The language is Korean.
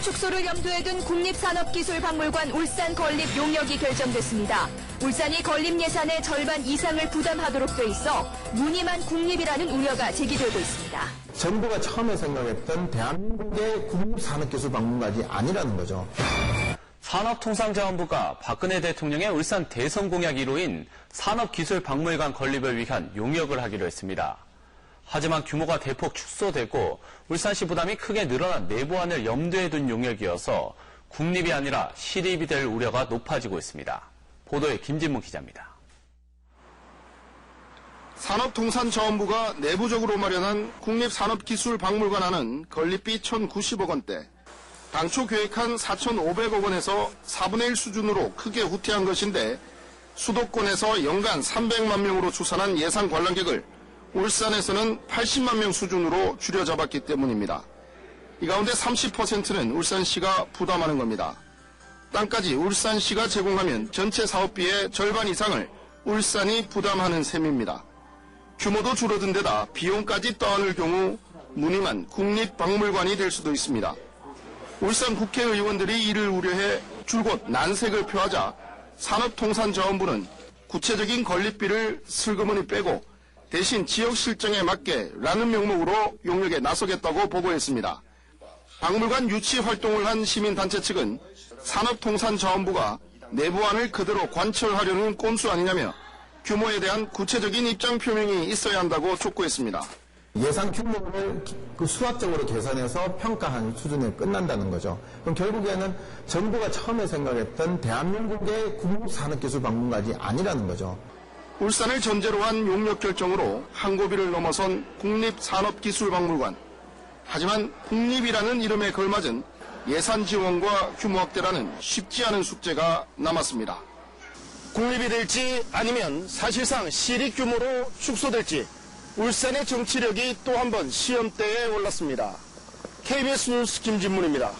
축소를 염두에 둔 국립산업기술박물관 울산 건립 용역이 결정됐습니다. 울산이 건립 예산의 절반 이상을 부담하도록 돼 있어 무늬만 국립이라는 우려가 제기되고 있습니다. 정부가 처음에 생각했던 대한민국의 국립산업기술박물관이 아니라는 거죠. 산업통상자원부가 박근혜 대통령의 울산 대선 공약 1호인 산업기술박물관 건립을 위한 용역을 하기로 했습니다. 하지만 규모가 대폭 축소되고 울산시 부담이 크게 늘어난 내부안을 염두에 둔 용역이어서 국립이 아니라 시립이 될 우려가 높아지고 있습니다. 보도에 김진문 기자입니다. 산업통상자원부가 내부적으로 마련한 국립산업기술박물관안은 건립비 1,090억 원대, 당초 계획한 4,500억 원에서 4분의 1 수준으로 크게 후퇴한 것인데 수도권에서 연간 300만 명으로 추산한 예상 관람객을 울산에서는 80만 명 수준으로 줄여잡았기 때문입니다. 이 가운데 30%는 울산시가 부담하는 겁니다. 땅까지 울산시가 제공하면 전체 사업비의 절반 이상을 울산이 부담하는 셈입니다. 규모도 줄어든 데다 비용까지 떠안을 경우 무늬만 국립박물관이 될 수도 있습니다. 울산 국회의원들이 이를 우려해 줄곧 난색을 표하자 산업통상자원부는 구체적인 건립비를 슬그머니 빼고 대신 지역 실정에 맞게 라는 명목으로 용역에 나서겠다고 보고했습니다. 박물관 유치 활동을 한 시민단체 측은 산업통상자원부가 내부안을 그대로 관철하려는 꼼수 아니냐며 규모에 대한 구체적인 입장 표명이 있어야 한다고 촉구했습니다. 예산 규모를 기- 그 수학적으로 계산해서 평가한 수준에 끝난다는 거죠. 그럼 결국에는 정부가 처음에 생각했던 대한민국의 국립산업기술 박물관이 아니라는 거죠. 울산을 전제로 한 용역 결정으로 항고비를 넘어선 국립산업기술박물관. 하지만 국립이라는 이름에 걸맞은 예산 지원과 규모 확대라는 쉽지 않은 숙제가 남았습니다. 국립이 될지 아니면 사실상 시립 규모로 축소될지 울산의 정치력이 또 한 번 시험대에 올랐습니다. KBS 뉴스 김진문입니다.